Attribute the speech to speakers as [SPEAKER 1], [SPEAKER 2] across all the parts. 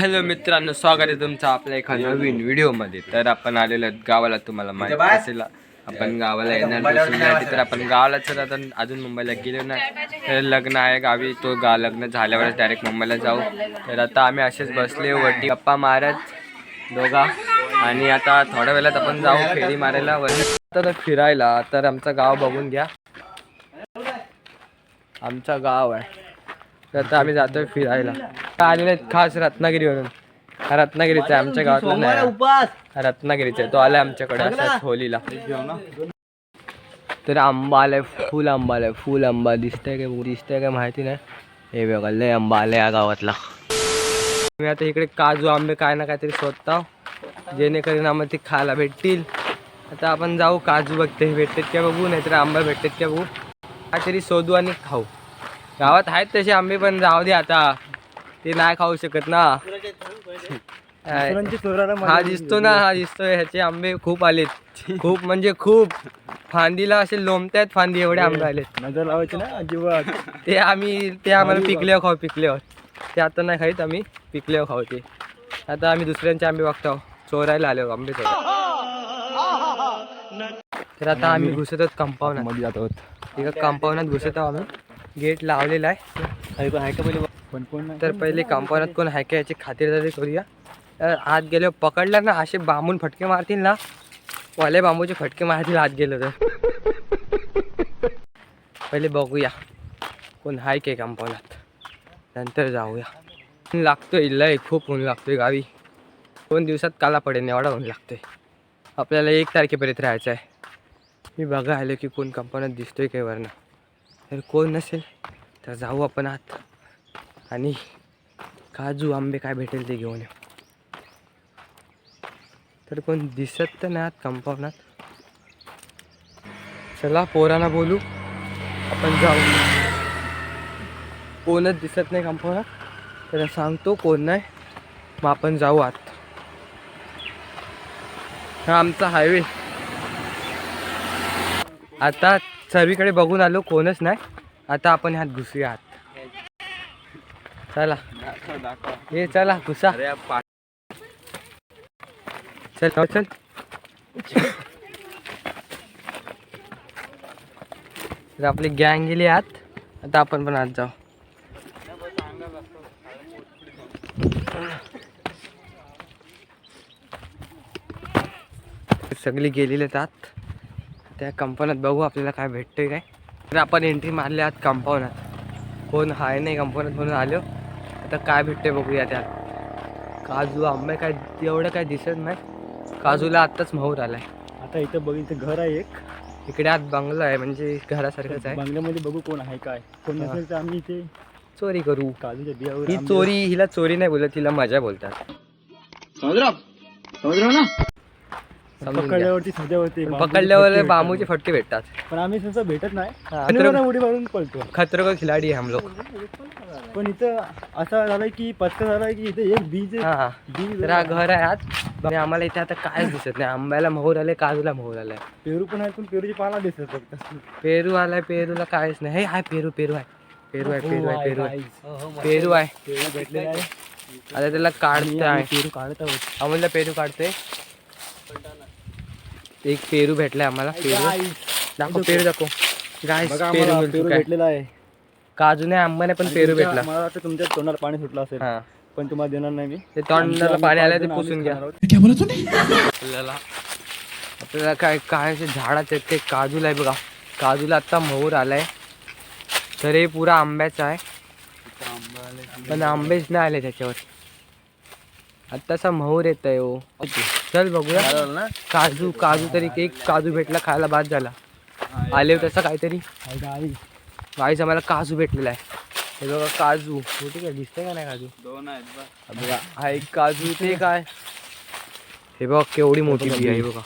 [SPEAKER 1] Hello मित्रांनो स्वागत आहे तुमचं आपल्या एका नवीन व्हिडिओमध्ये. तर आपण आलेलो आहेत गावाला तुम्हाला माहिती असेल. आपण गावाला येणार तर आपण गावाला तर आता अजून मुंबईला गेलो नाही. तर लग्न आहे गावी तो गा लग्न झाल्यावरच डायरेक्ट मुंबईला जाऊ. तर आता आम्ही असेच बसले वरती गप्पा मारत दोघा. आणि आता थोड्या वेळात आपण जाऊ फेरी मारायला. तर फिरायला तर आमचं गाव बघून घ्या. आमचं गाव आहे. तर आता आम्ही जातोय फिरायला. आलेले आहेत खास रत्नागिरीवरून. हा रत्नागिरीचा आहे आमच्या गावातला नाही. हा रत्नागिरीचा आहे तो आलाय आमच्याकडे असाच होलीला. तर आंबा आलाय फुल आंबा आलाय फुल आंबा. दिसतंय काय दिसतंय काय माहिती नाही. हे बघा लय आंबा आलाय या गावातला. मी आता इकडे काजू आंबे काय ना काहीतरी शोधता जेणेकरून आम्हाला ते खायला भेटतील. आता आपण जाऊ काजू बघते भेटतात का बघू नाहीतर आंबा भेटतात का बघू. काहीतरी शोधू आणि खाऊ. गावात आहेत तसे आंबे पण जाऊ दे आता. ते नाही खाऊ शकत ना. हा दिसतो ना हा दिसतो ह्याचे आंबे खूप आलेत. खूप म्हणजे खूप. फांदीला असे लोंबतायत फांदी एवढे आंबे आलेत.
[SPEAKER 2] नजर लावायची ना अजिबात.
[SPEAKER 1] ते आम्ही ते आम्हाला पिकल्यावर खाऊ पिकल्यावर. ते आता नाही खाईत आम्ही पिकल्यावर खाऊ ते. आता आम्ही दुसऱ्यांचे आंबे बघतो चोरायला आलो आंबे चोरायला तर आता आम्ही घुसत आहोत कंपाऊंडात
[SPEAKER 2] मध्ये जात आहोत.
[SPEAKER 1] एका कंपाऊंडात घुसत आहोत आम्ही. गेट लावलेला आहे.
[SPEAKER 2] आहे आहे पहिले? पण कोण नाही.
[SPEAKER 1] तर पहिले कंपाऊंडात कोण आहे का याची खातिरदारी करूया. तर आत गेलो पकडला ना असे बांबून फटके मारतील ना वाले बांबूचे फटके मारतील आत गेलो तर. पहिले बघूया कोण आहे के कंपाऊंडात नंतर जाऊया. ऊन लागतोय लय खूप ऊन लागतोय गावी. दोन दिवसात काला पडेल एवढा ऊन लागतोय. आपल्याला एक तारखेपर्यंत राहायचं आहे मी बघा आलो की कोण कंपाऊंडात दिसतोय काय वरनं. तर कोण नसेल तर जाऊ आपण आत. आणि काजू आंबे काय भेटेल ते घेऊन येऊ तर कोण दिसत तर नाही आत कंपाऊंडात चला पोरांना बोलू. आपण जाऊ. कोणच दिसत नाही कंपाऊंडात तर सांगतो कोण नाही. मग आपण जाऊ आत. हा आमचा हायवे आता सर्वीकडे बघून आलो कोणच नाही. आता आपण ह्यात घुसूया आत चला. ये चला घुसा. चल जाऊ, चल. तर आपली गँग गेली आत. आता आपण पण आत जाऊ. सगळी गेलेली आहेत आत. त्या कंपाऊंडात बघू आपल्याला काय भेटतंय काय. तर आपण एंट्री मारली आत कंपाऊंडात. कोण हाय नाही कंपाऊंडात म्हणून आलो. आता काय भेटते बघूया त्यात. काजू आंबे काय एवढं काय दिसत नाही. काजूला आत्ताच मोहर आलाय.
[SPEAKER 2] आता इथं बघ इथं घर आहे एक.
[SPEAKER 1] इकडे आत बंगला आहे म्हणजे घरासारखंच आहे.
[SPEAKER 2] बंगल्यामध्ये बघू कोण आहे काय. कोण
[SPEAKER 1] हा.
[SPEAKER 2] नसेल तर आम्ही इथे
[SPEAKER 1] चोरी करू.
[SPEAKER 2] काजूच्या बियावर
[SPEAKER 1] ही चोरी हिला चोरी नाही बोलत तिला मजा बोलतात. समजून घ्या.
[SPEAKER 2] पकडल्यावरती
[SPEAKER 1] पण
[SPEAKER 2] बांबूचे
[SPEAKER 1] पकडल्यावर बांबूचे. फटके भेटतात.
[SPEAKER 2] पण आम्ही सहसा भेटत नाही.
[SPEAKER 1] हा, तर-
[SPEAKER 2] उडी मारून पळतो.
[SPEAKER 1] खतरो का खिलाडी आहे हम लोग
[SPEAKER 2] पण इथं असं झालंय की पत्ता झालाय की इथे एक बीज
[SPEAKER 1] हा हा.
[SPEAKER 2] बीज
[SPEAKER 1] तर हा घर आहे आत आणि आम्हाला इथे आता कायच दिसत नाही. आंब्याला मोहर आले काजूला मोहर आलाय.
[SPEAKER 2] पेरू पण आहे पण पेरूची पाला दिसत फक्त.
[SPEAKER 1] पेरू आलाय पेरूला कायच नाही. हे हाय पेरू पेरू आहे. पेरू आहे पेरू आहे पेरू आहे.
[SPEAKER 2] आहे
[SPEAKER 1] पेरू आहे.
[SPEAKER 2] पेरू भेटलेला आहे.
[SPEAKER 1] आता त्याला काढते आहे
[SPEAKER 2] पेरू काढत आहोत.
[SPEAKER 1] अमोलला पेरू काढते एक पेरू भेटलाय आम्हाला पेरू दाखव पेरू दाखव.
[SPEAKER 2] बघा
[SPEAKER 1] पेरू
[SPEAKER 2] भेटलेला आहे.
[SPEAKER 1] काजू नाही आंबाने पण पेरू भेटला.
[SPEAKER 2] मला वाटतं तुमच्या तोंडाला पाणी सुटलं असेल.
[SPEAKER 1] हा.
[SPEAKER 2] पण तुम्हाला देणार नाही मी.
[SPEAKER 1] ते तोंडाला पाणी आलं ते पुसून घ्या. आपल्याला आपल्याला काय काय असे झाडाचे आहेत ते काजूला आहे बघा. काजूला आता मोहर आलाय. तर हे पुरा आंब्याचा आहे. पण आंबेच नाही आले त्याच्यावर. आत्ताचा मोहर येत आहे हो. चल बघूया. काजू काजू तरी एक काजू भेटला खायला बाद झाला. आले तसं काहीतरी? गाईच आम्हाला काजू भेटलेला आहे. हे बघा काजू. कुठे काय दिसतंय का नाही काजू? हा बघा हा एक काजू ते काय हे बघा केवढी मोठी बी आहे हे बघा.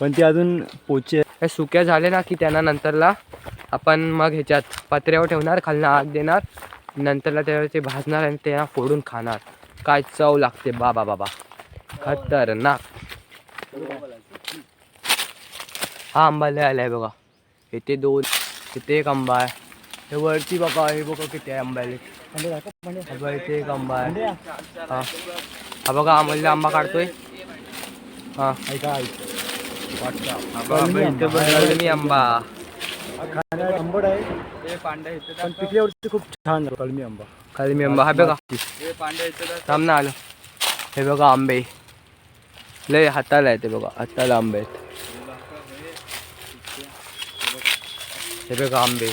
[SPEAKER 2] पण ती अजून पोचे
[SPEAKER 1] हे सुक्या झाले ना की त्यांना नंतरला आपण मग ह्याच्यात पत्र्यावर ठेवणार खालनं आग देणार नंतरला त्यावर ते भाजणार आणि त्यांना फोडून खाणार. काय चव लागते बाबा बाबा. खतरनाक. हा आंबा लय आलाय बघा. इथे दोन इथे एक आंबा आहे. हे वरती बघा हे बघा किती आहे आंबा बघा इथे एक आंबा आहे. हा. हा बघा अमोलला आंबा काढतोय. हा.
[SPEAKER 2] ऐका, ऐक.
[SPEAKER 1] आंबा
[SPEAKER 2] खाण्यात आंबट आहे. पण पिकल्यावरती खूप छान कळमी आंबा.
[SPEAKER 1] खाली मी आंबा हा बघा. थांब ना आलो. हे बघा आंबे. लय हाताला आहे ते बघा. हाताला आंबे आहेत. हे बघा आंबे.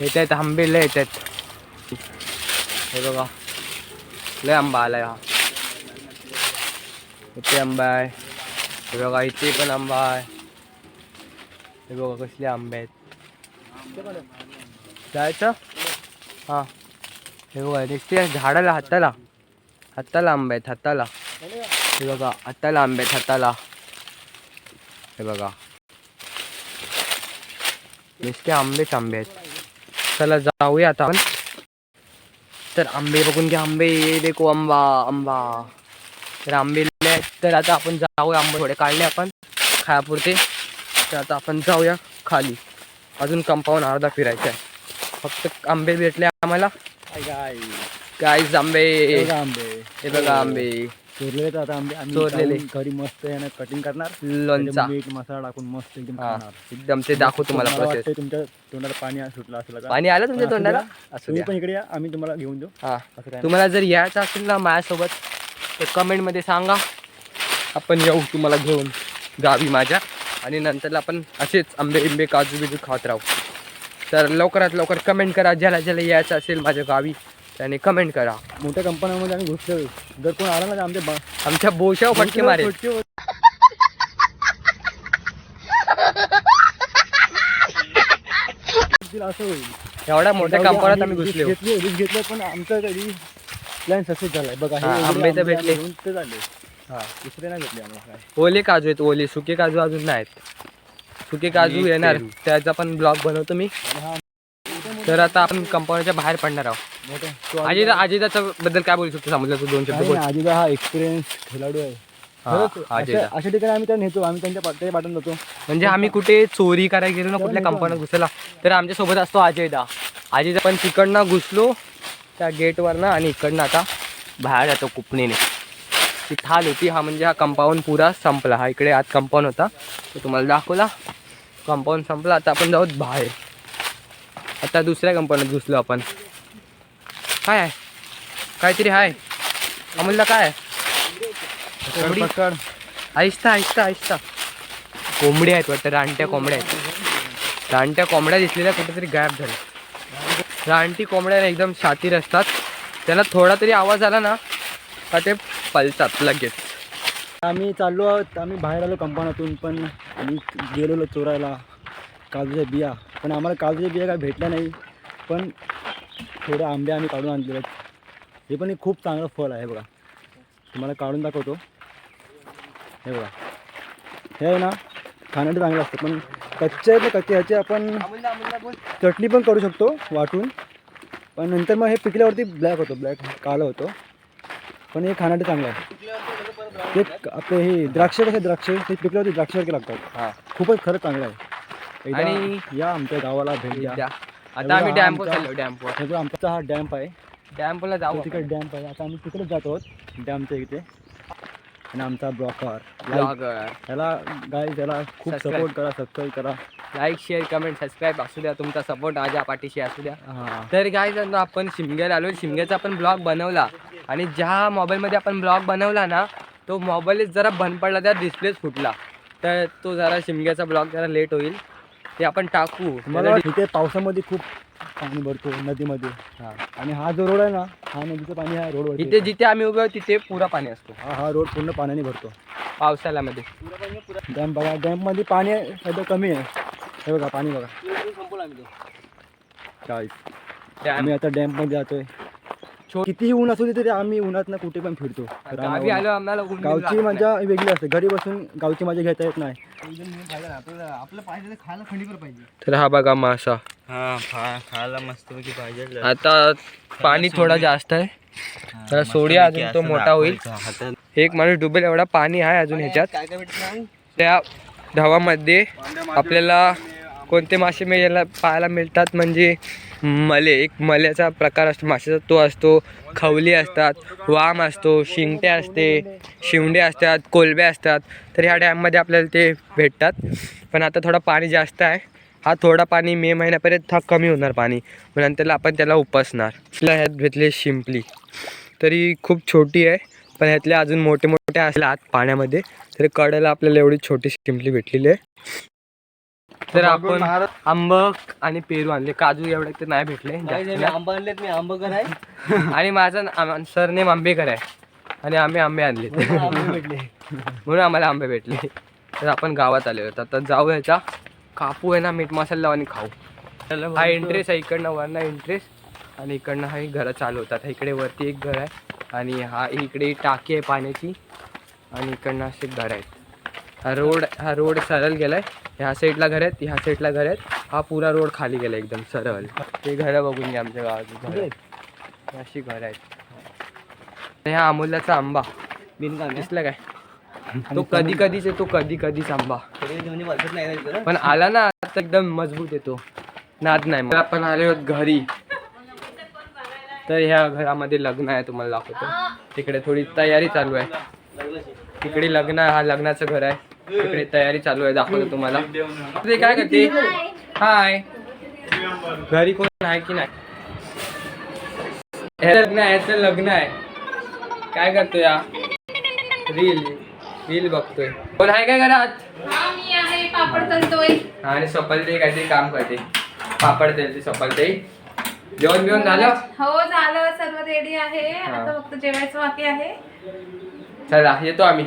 [SPEAKER 1] येत आहेत आंबे लय येत आहेत. हे बघा. लय आंबा आलाय हा. इथे आंबा आहे. हे बघा इथे पण आंबा आहे. हे बघा कसले आंबे आहेत. जायचं? हां. हे बघा नुसते झाडाला हाताला. हाताला आंबे आहेत हाताला. हे बघा हाताला आंबे आहेत हाताला. हे बघा. नुसते आंबेच आंबे आहेत. चला जाऊया आता आपण. तर आंबे बघून घ्या आंबे. ये देखो आंबा आंबा. तर आंबे आहेत. तर आता आपण जाऊया आंबे थोडे काढले आपण. खायापुरते. तर आता आपण जाऊया खाली. अजून कंपाऊंड अर्धा फिरायचं आहे. फक्त आंबे भेटले आम्हाला. काहीच आंबे.
[SPEAKER 2] हे आंबे.
[SPEAKER 1] हे बघा आंबे.
[SPEAKER 2] चोरलेले आता आंबे. आम्ही
[SPEAKER 1] चोरलेले.
[SPEAKER 2] घरी मस्त यानं कटिंग करणार.
[SPEAKER 1] लोणचा.
[SPEAKER 2] मीठ मसाला टाकून मस्त एकदम खाणार.
[SPEAKER 1] एकदम ते दाखवू तुम्हाला प्रोसेस
[SPEAKER 2] तुमच्या तोंडाला पाणी सुटलं असेल.
[SPEAKER 1] पाणी आलं तुमच्या तोंडाला?
[SPEAKER 2] तुम्ही पण इकडे या. आम्ही तुम्हाला घेऊन देऊ.
[SPEAKER 1] हा.
[SPEAKER 2] काय
[SPEAKER 1] तुम्हाला जर यायचं असेल ना माझ्यासोबत तर कमेंटमध्ये सांगा. आपण येऊ तुम्हाला घेऊन गावी माझ्या. आणि नंतर आपण असेच आंबे बिंबे काजू बिजू खात राहू. तर लवकरात लवकर कमेंट करा. ज्याला ज्याला यायचं असेल माझ्या गावी त्याने कमेंट करा.
[SPEAKER 2] मोठ्या कंपन्यांमध्ये आम्ही घुसलो. जर कोण आला ना आमच्या बा-
[SPEAKER 1] आमच्या बोशाव फटके
[SPEAKER 2] होत- असं होईल.
[SPEAKER 1] एवढ्या मोठ्या
[SPEAKER 2] जाऊ दे,
[SPEAKER 1] कंपन्यात
[SPEAKER 2] आम्ही
[SPEAKER 1] घुसलो.
[SPEAKER 2] घेतली रिस्क घेतलं पण आमचा कधी प्लॅन सक्सेस झालाय. बघा हे
[SPEAKER 1] हा,
[SPEAKER 2] एवढे
[SPEAKER 1] आंबे तर
[SPEAKER 2] आंबे
[SPEAKER 1] भेटले.
[SPEAKER 2] आम्ही घेऊन ते झाले.
[SPEAKER 1] हा
[SPEAKER 2] दुसरे नाही भेटले आम्हाला. काय
[SPEAKER 1] ओले काजू आहेत ओले. सुके काजू अजून नाहीत. सुके काजू येणार. त्याचा पण ब्लॉग बनवतो मी. तर आता आपण कंपाऊंडच्या बाहेर पडणार आहोत. अजित अजिताच्या बद्दल काय बोलू शकतो समजलं तू दोन शब्द
[SPEAKER 2] आजीचा हा एक्सपिरियन्स खेळाडू आहे. अशा ठिकाणी आम्ही त्याला नेतो आम्ही त्यांच्या पाठ पाठवून जातो.
[SPEAKER 1] म्हणजे आम्ही कुठे चोरी करायला गेलो ना कुठल्या कंपाऊंडात घुसला तर आमच्यासोबत असतो अजयदा अजयदा पण तिकडनं घुसलो त्या गेटवरनं आणि इकडनं आता बाहेर जातो कुपणीने. ती थाल होती हा म्हणजे हा कंपाऊंड पुरा संपला. हा इकडे आत कंपाऊंड होता. तो तुम्हाला दाखवला. कंपाऊंड संपला आता आपण जाऊ बाहेर. आता दुसऱ्या कंपाऊंडात घुसलो आपण. काय आहे काहीतरी आहे अमोलला काय आहे? कोंबडी? आहिस्ता आहिस्ता आहिस्ता. कोंबड्या आहेत वाटतं रानट्या कोंबड्या आहेत. रानट्या कोंबड्या दिसलेल्या कुठेतरी गायब झाल्या. रानटी कोंबड्या एकदम शातीर असतात. त्याला थोडा तरी आवाज आला ना का ते पलतात लगेच.
[SPEAKER 2] आम्ही चाललो आहोत आम्ही बाहेर आलो कंपाऊंडातून पण आम्ही गेलेलो चोरायला. काजूच्या बिया. पण आम्हाला काजूच्या बिया काय भेटल्या नाही. पण थोडे आंबे आम्ही काढून आणलेले आहेत. हे पण एक खूप चांगलं फळ आहे बघा. तुम्हाला काढून दाखवतो. हे बघा. हे आहे ना खाण्यासाठी चांगलं असतं. पण कच्चे आहेत ना कच्चे. ह्याचे आपण चटणी पण करू शकतो वाटून. पण नंतर मग हे पिकल्यावरती ब्लॅक होतो. ब्लॅक काळं होतो. पण हे खाण्यासाठी चांगलं आहे. ते क- आपले हे द्राक्ष कसे द्राक्ष? ते पिकल्यावरती द्राक्षासारखे लागतात.
[SPEAKER 1] हा.
[SPEAKER 2] खूपच खरंच चांगलं आहे. एकदा
[SPEAKER 1] आणि-
[SPEAKER 2] या आमच्या गावाला भेट द्या.
[SPEAKER 1] द्या. आता आम्ही
[SPEAKER 2] हा
[SPEAKER 1] डॅम्पवर
[SPEAKER 2] आमचा-
[SPEAKER 1] चाललो
[SPEAKER 2] हे आमचा हा डॅम्प आहे
[SPEAKER 1] डॅम्पला जाऊ
[SPEAKER 2] तिकडे डॅम्प आहे. आता आम्ही तिकडेच जातो आहोत डॅमच्या इथे. आणि आमचा ब्लॉकर त्याला गाय त्याला खूप
[SPEAKER 1] Subscribe.
[SPEAKER 2] सपोर्ट करा सबस्क्राईब करा.
[SPEAKER 1] लाईक शेअर कमेंट सबस्क्राईब असू द्या. तुमचा सपोर्ट माझ्या पाठीशी असू द्या.
[SPEAKER 2] हां.
[SPEAKER 1] तर काय झालं आपण शिमग्याला आलो शिमग्याचा आपण ब्लॉग बनवला. आणि ज्या मोबाईलमध्ये आपण ब्लॉग बनवला ना तो मोबाईलच जरा बंद पडला त्या डिस्प्लेच फुटला. तर तो जरा शिमग्याचा ब्लॉग जरा लेट होईल. ते आपण टाकू.
[SPEAKER 2] मला इथे पावसामध्ये खूप पाणी भरतो नदीमध्ये.
[SPEAKER 1] हा.
[SPEAKER 2] आणि हा जो रोड आहे ना हा नदीचं पाणी हा रोडवर
[SPEAKER 1] इथे जिथे आम्ही उभे आहोत तिथे पुरा पाणी असतो.
[SPEAKER 2] हा हा रोड पूर्ण पाण्याने भरतो.
[SPEAKER 1] पावसाळ्यामध्ये.
[SPEAKER 2] डॅम बघा डॅममध्ये पाणी सध्या कमी आहे. हे बघा पाणी बघा.
[SPEAKER 1] त्या-
[SPEAKER 2] आम्ही आता डॅममध्ये जातोय. कितीही ऊन असू दे तरी आम्ही उन्हात ना कुठे पण फिरतो.
[SPEAKER 1] गावी. आलो आम्हाला ऊन
[SPEAKER 2] गावची. मजा वेगळी असते. घरी बसून गावची मजा घेता येत नाही.
[SPEAKER 3] आपलं पाहिजे खायला खंडीवर पाहिजे
[SPEAKER 1] तर हा बघा मासा.
[SPEAKER 3] हा खायला मस्तपैकी पाहिजे.
[SPEAKER 1] आता पाणी थोडा जास्त आहे. जरा सोडूया अजून तो मोठा होईल. एक माणूस डुबेल एवढा पाणी आहे अजून ह्याच्यात. त्या धावामध्ये आपल्याला कोणते मासे मिळायला पाहायला मिळतात म्हणजे मले एक मल्याचा प्रकार असतो माशाचा तो असतो खवली असतात वाम असतो शिंगटे असते शिवंडे असतात कोलब्या असतात. तर ह्या डॅममध्ये आपल्याला ते भेटतात. पण आता थोडं पाणी जास्त आहे. हा थोडा पाणी मे महिन्यापर्यंत हा कमी होणार पाणी. मग नंतरला आपण त्याला उपसणार. ह्यात घेतले शिंपली. तरी खूप छोटी आहे पण ह्यातले अजून मोठे मोठे असले आत पाण्यामध्ये. तरी कडेला आपल्याला एवढी छोटी शिंपली भेटलेली आहे. तर आपण आंब आणि पेरू आणले. काजू एवढे तर नाही भेटले.
[SPEAKER 3] आंबा आणलेत मी आंबकर आहे.
[SPEAKER 1] आणि माझं सरनेम आंबेकर आहे. आणि आम्ही आंबे आणले
[SPEAKER 3] भेटले.
[SPEAKER 1] म्हणून आम्हाला आंबे भेटले. तर आपण गावात आले होतो आता जाऊ ह्याचा कापू आहे ना मीठ मसाला लावून खाऊ. हा इंटरेस्ट आहे इकडनं वरनं इंटरेस्ट आणि इकडनं हा घरं चालू होतात. इकडे वरती एक घर आहे. आणि हा इकडे टाकी आहे पाण्याची. आणि इकडनं असे घर आहेत. हा रोड हा रोड सरळ गेलाय. ह्या साईडला घर आहेत ह्या साईडला घर आहेत. हा पुरा रोड खाली गेला एकदम सरळ. ते घरं बघून घ्या आमच्या गावाची घरं. अशी घरं आहेत. आणि हा अमूल्याचा आंबा.
[SPEAKER 3] बिनकाम?
[SPEAKER 1] दिसलं काय? तो कधी कधीच येतो कधी कधीच आंबा. पण आला ना आता एकदम मजबूत येतो. नाद नाही आपण आले आहोत घरी. तर ह्या घरामध्ये लग्न आहे तुम्हाला दाखवतो. तिकडे थोडी तयारी चालू आहे. तिकडे लग्न आहे हा लग्नाचं घर आहे. तिकडे तयारी चालू आहे दाखवतो तुम्हाला. ते काय करते? हाय घरी कोण आहे की नाही? हे लग्न आहे याचं लग्न आहे. काय करतो या रील रील बघतोय. कोण आहे काय घरात?
[SPEAKER 4] हा, पापड तळतोय
[SPEAKER 1] आणि सफलते काहीतरी काम करते. पापड तेलची सफलते जेवण बिवण झालं?
[SPEAKER 4] हो झालं. सर्व रेडी आहे. आता फक्त जेवायचं बाकी आहे.
[SPEAKER 1] चला येतो आम्ही.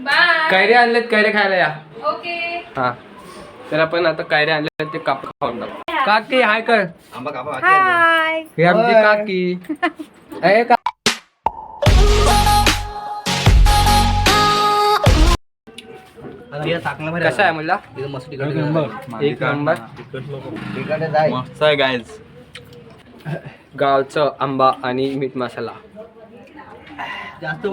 [SPEAKER 4] बाय
[SPEAKER 1] कैरे आणलेत कैरे खायला या.
[SPEAKER 4] ओके
[SPEAKER 1] हा. तर आपण आता कैरे आणले ते काप खाऊन टाकू काकी. हाय कर.
[SPEAKER 3] आंबा कापा बाकी आहे.
[SPEAKER 4] हाय
[SPEAKER 1] हे आमची काकी. अरे का कसा आहे. एक नंबर.
[SPEAKER 3] मस्त आहे गायज
[SPEAKER 1] गावचं आंबा आणि मीठ मसाला.
[SPEAKER 3] जास्त